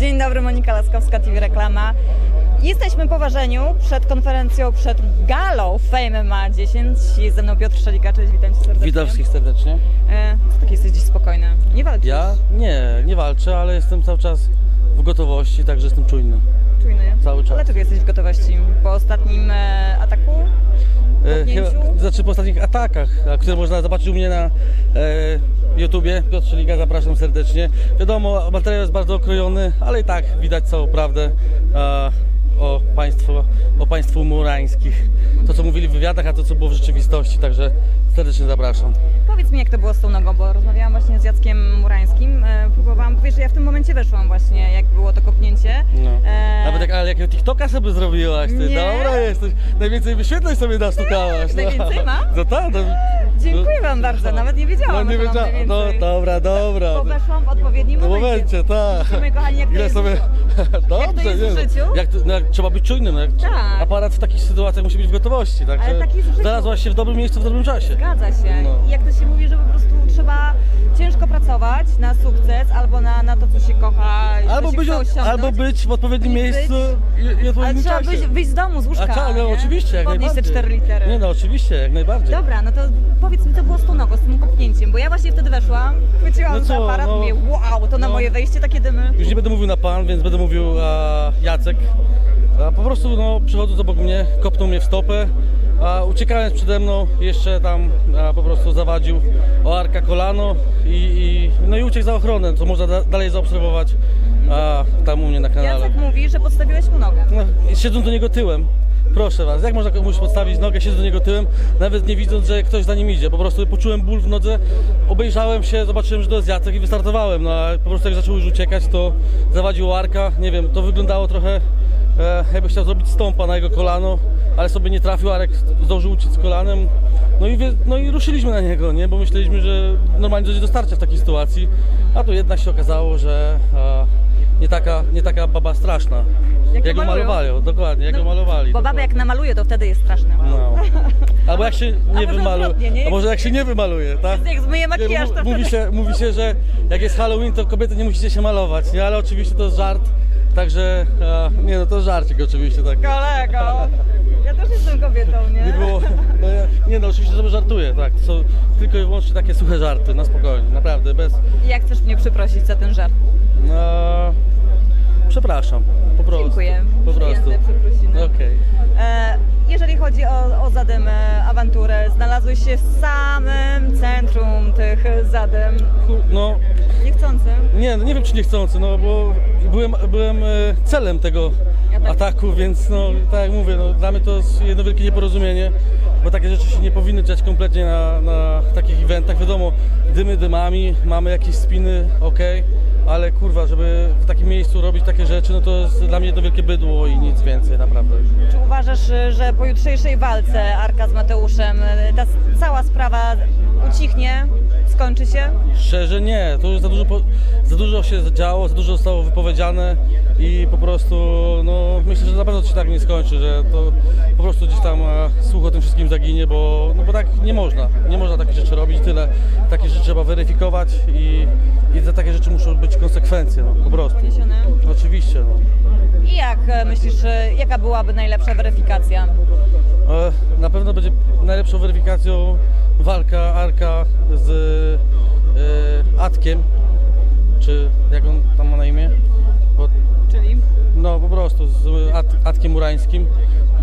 Dzień dobry, Monika Laskowska, TV Reklama. Jesteśmy po ważeniu przed konferencją, przed galą Fame ma 10. Jest ze mną Piotr Szalika, cześć, witam cię serdecznie. Witam wszystkich serdecznie. E, co taki jesteś dziś spokojny? Nie walczysz? Ja nie, nie walczę, ale jestem cały czas w gotowości, także jestem czujny. Czujny. Cały czas. Dlaczego jesteś w gotowości? Po ostatnim e, ataku? E, Kopnięciu? znaczy po ostatnich atakach, które można zobaczyć u mnie na e, YouTubie. Piotr Szeliga, zapraszam serdecznie. Wiadomo, materiał jest bardzo okrojony, ale i tak widać całą prawdę e, o, państwo, o państwu murańskich. To, co mówili w wywiadach, a to, co było w rzeczywistości, także serdecznie zapraszam. Powiedz mi, jak to było z tą nogą, bo rozmawiałam właśnie z Jackiem Murańskim. E, próbowałam, wiesz, ja w tym momencie weszłam właśnie, jak było to kopnięcie. No. E, Nawet jak, ale jakiego TikToka sobie zrobiłaś, ty Nie. dobra jesteś. Najwięcej wyświetleń sobie nastukałaś. Najwięcej mam? No tak, no, Dziękuję Wam bardzo, nawet nie wiedziałam, no nie że mam wiedziałem. No najwięcej. dobra, dobra. Bo weszłam w odpowiednim No momencie. momencie, tak. Kochani, jak to Ile jest sobie... Dobrze, jest w nie, no. życiu? Jak, to- no, jak trzeba być czujnym. Jak Tak. Aparat w takich sytuacjach musi być w gotowości. Także Ale tak jest w życiu. znalazłaś się w dobrym miejscu w dobrym czasie. Zgadza się. No. I jak to się mówi, że po prostu trzeba ciężko pracować na sukces albo na, na to, co się kocha i co Albo się być, chce osiągnąć. albo być w odpowiednim I być- miejscu i, i Ale odpowiednim trzeba czasie. wyjść, wyjść z domu, z łóżka, A tak, no nie? oczywiście, jak Podnieść te najbardziej. cztery litery. Nie no, oczywiście, jak najbardziej. Dobra, no to powiedz mi, co było z tą nogą, z tym kopnięciem, bo ja właśnie wtedy weszłam, chwyciłam No za co, aparat, no, mówię, wow, to na no. moje wejście takie dymy. Już nie będę mówił na pan, więc będę mówił Jacek. A, po prostu no, przychodząc obok mnie, kopnął mnie w stopę, a uciekając przede mną jeszcze tam po prostu zawadził o arka kolano i, i, no i uciekł za ochronę, co można da, dalej zaobserwować a, tam u mnie na kanale. Jacek mówi, że podstawiłeś mu nogę. No, siedząc do niego tyłem. Proszę was, jak można komuś podstawić nogę, siedząc do niego tyłem, nawet nie widząc, że ktoś za nim idzie. Po prostu poczułem ból w nodze, obejrzałem się, zobaczyłem, że to jest Jacek i wystartowałem. No a po prostu jak zaczął już uciekać, to zawadził Arka. Nie wiem, to wyglądało trochę e, jakby chciał zrobić stąpa na jego kolano, ale sobie nie trafił, Arek zdążył uciec z kolanem. No i, no i ruszyliśmy na niego, nie? bo myśleliśmy, że normalnie dojdzie do starcia w takiej sytuacji. A tu jednak się okazało, że e, nie, taka, nie taka baba straszna. Jak Jak, ją go malowali, dokładnie, jak No, go malowali. Bo baba jak namaluje, to wtedy jest straszne. No. Albo jak się nie wymaluje. nie? A może jak się nie wymaluje, tak? Jak zmyje makijaż, to mówi, się, mówi się, że jak jest Halloween, to kobiety nie musicie się malować, nie? Ale oczywiście to jest żart. Także, e, nie no, to żarcik oczywiście, tak. Kolego, ja też jestem kobietą, nie? Nie było, no, ja, nie no, oczywiście sobie żartuję, tak. To są tylko i wyłącznie takie suche żarty, na spokojnie, naprawdę, bez... I Jak chcesz mnie przeprosić za ten żart? E, przepraszam, po prostu. Dziękuję. Po prostu. Przyjęte przeprosiny. Okej. E, jeżeli chodzi o, o zadymę, awanturę, znalazłeś się w samym centrum tych zadym. Kur- No, Niechcący. Nie, no nie wiem czy niechcący, no bo byłem, byłem e, celem tego Ataku. ataku, więc no tak jak mówię, no, dla mnie to jest jedno wielkie nieporozumienie, bo takie rzeczy się nie powinny dziać kompletnie na, na takich eventach. Wiadomo, dymy dymami, mamy jakieś spiny, ok, ale kurwa, żeby w takim miejscu robić takie rzeczy, no to jest dla mnie jedno wielkie bydło i nic więcej, naprawdę. Czy uważasz, że po jutrzejszej walce Arka z Mateuszem e, ta cała sprawa ucichnie, skończy się? Szczerze nie, to już za dużo, po, za dużo się działo, za dużo zostało wypowiedziane i po prostu no, myślę, że na pewno to się tak nie skończy, że to po prostu gdzieś tam słuch o tym wszystkim zaginie, bo, no, bo tak nie można, nie można takich rzeczy robić, tyle takie rzeczy trzeba weryfikować i, i za takie rzeczy muszą być konsekwencje, no, po prostu. Poniesione. Oczywiście. No. I jak e, myślisz, jaka byłaby najlepsza weryfikacja? E, Na pewno będzie najlepszą weryfikacją walka Arka z e, Atkiem, czy jak on tam ma na imię? Bo, Czyli? no po prostu z At, Atkiem Murańskim.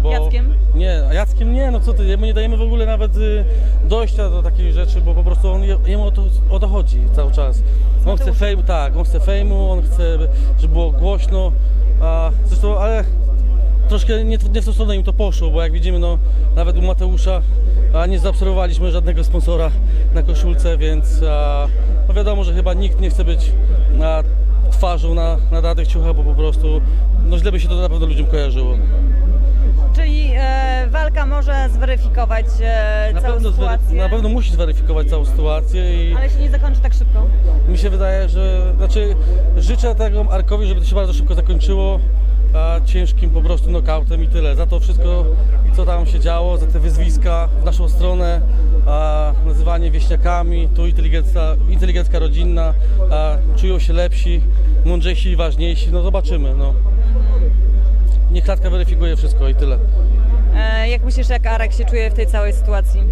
Bo, Jackiem? Nie, a Jackiem nie, no co ty, jemu nie dajemy w ogóle nawet y, dojścia do takich rzeczy, bo po prostu on, je- jemu o to, o to chodzi cały czas. On chce fejmu, tak, on chce fejmu, on chce, żeby było głośno, a zresztą, ale troszkę nie, nie w tą stronę im to poszło, bo jak widzimy, no nawet u Mateusza a nie zaobserwowaliśmy żadnego sponsora na koszulce, więc a, no wiadomo, że chyba nikt nie chce być na twarzą na, na danych ciuchach, bo po prostu no źle by się to na pewno ludziom kojarzyło. Czyli e, walka może zweryfikować e, Na całą pewno, zwery- sytuację, na pewno musi zweryfikować całą sytuację i ale się nie zakończy tak szybko. mi się wydaje, że znaczy życzę tego Arkowi, żeby to się bardzo szybko zakończyło, a, ciężkim po prostu knockoutem i tyle. Za to wszystko, co tam się działo, za te wyzwiska w naszą stronę, a, nazywanie wieśniakami, tu inteligencja rodzinna, a, czują się lepsi, mądrzejsi i ważniejsi, no zobaczymy. No. Niech klatka weryfikuje wszystko i tyle. E, jak myślisz, jak Arek się czuje w tej całej sytuacji?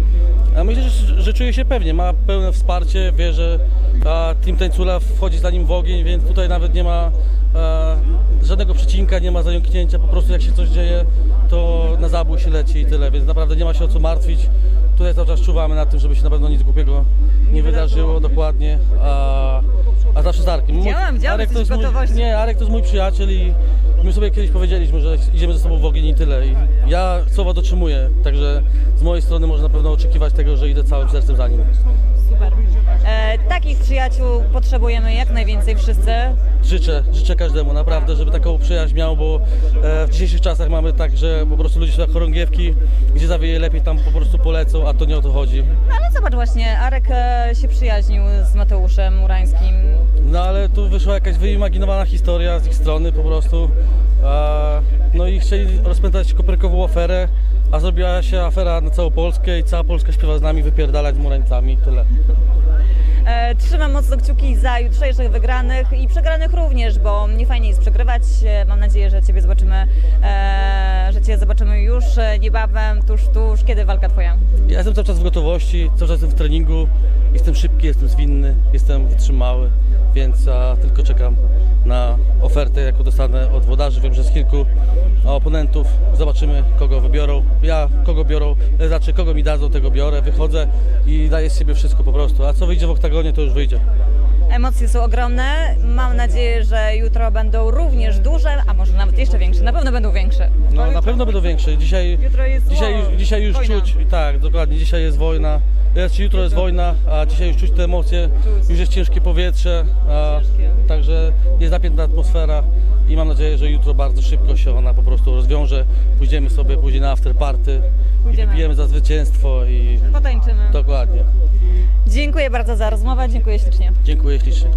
Myślę, że, że czuje się pewnie, ma pełne wsparcie, wie, że a, Team Tańcula wchodzi za nim w ogień, więc tutaj nawet nie ma a, żadnego przecinka, nie ma zająknięcia, po prostu jak się coś dzieje, to na zabój się leci i tyle, więc naprawdę nie ma się o co martwić. Tutaj cały czas czuwamy na tym, żeby się na pewno nic głupiego nie wydarzyło, dokładnie, a, a zawsze z Arkiem. Mój- Widziałam, widziałam, jesteś jest w mój, gotowości. nie, Arek to jest mój przyjaciel i my sobie kiedyś powiedzieliśmy, że idziemy ze sobą w ogień i tyle. I ja słowa dotrzymuję, także z mojej strony można na pewno oczekiwać tego, że idę całym sercem za nim. Super. E, takich przyjaciół potrzebujemy jak najwięcej wszyscy. Życzę, życzę każdemu naprawdę, żeby taką przyjaźń miał, bo e, w dzisiejszych czasach mamy tak, że po prostu ludzie są jak chorągiewki, gdzie zawieje lepiej, tam po prostu polecą, a to nie o to chodzi. No ale zobacz właśnie, Arek e, się przyjaźnił z Mateuszem Murańskim. No ale tu wyszła jakaś wyimaginowana historia z ich strony po prostu. No i chcieli rozpętać koperkową aferę, a zrobiła się afera na całą Polskę i cała Polska śpiewa z nami, wypierdalać murańcami i tyle. E, trzymam mocno kciuki za jutrzejszych wygranych i przegranych również, bo nie fajnie jest przegrywać. E, Mam nadzieję, że Ciebie zobaczymy, e, Cię zobaczymy już e, niebawem, tuż, tuż. Kiedy walka Twoja? Ja jestem cały czas w gotowości, cały czas jestem w treningu, jestem szybki, jestem zwinny, jestem wytrzymały, więc a, tylko czekam na ofertę, jaką dostanę od włodarzy. Wiem, że z kilku oponentów zobaczymy, kogo wybiorą. Ja kogo biorą, e, znaczy kogo mi dadzą, tego biorę, wychodzę i daję z siebie wszystko po prostu. A co wyjdzie w oktagonie, to już wyjdzie. Emocje są ogromne. Mam nadzieję, że jutro będą również duże, a może nawet jeszcze większe. Na pewno będą większe. No na pewno będą większe. Dzisiaj, Jutro jest dzisiaj, wo- już- dzisiaj już wojna. czuć, tak, dokładnie, dzisiaj jest wojna. Jutro jest wojna, a dzisiaj już czuć te emocje, już jest ciężkie powietrze, a, Ciężkie. także jest napięta atmosfera i mam nadzieję, że jutro bardzo szybko się ona po prostu rozwiąże. Pójdziemy sobie później na after party i Pójdziemy. wypijemy za zwycięstwo i Potańczymy. dokładnie. Dziękuję bardzo za rozmowę, dziękuję ślicznie. Dziękuję ślicznie.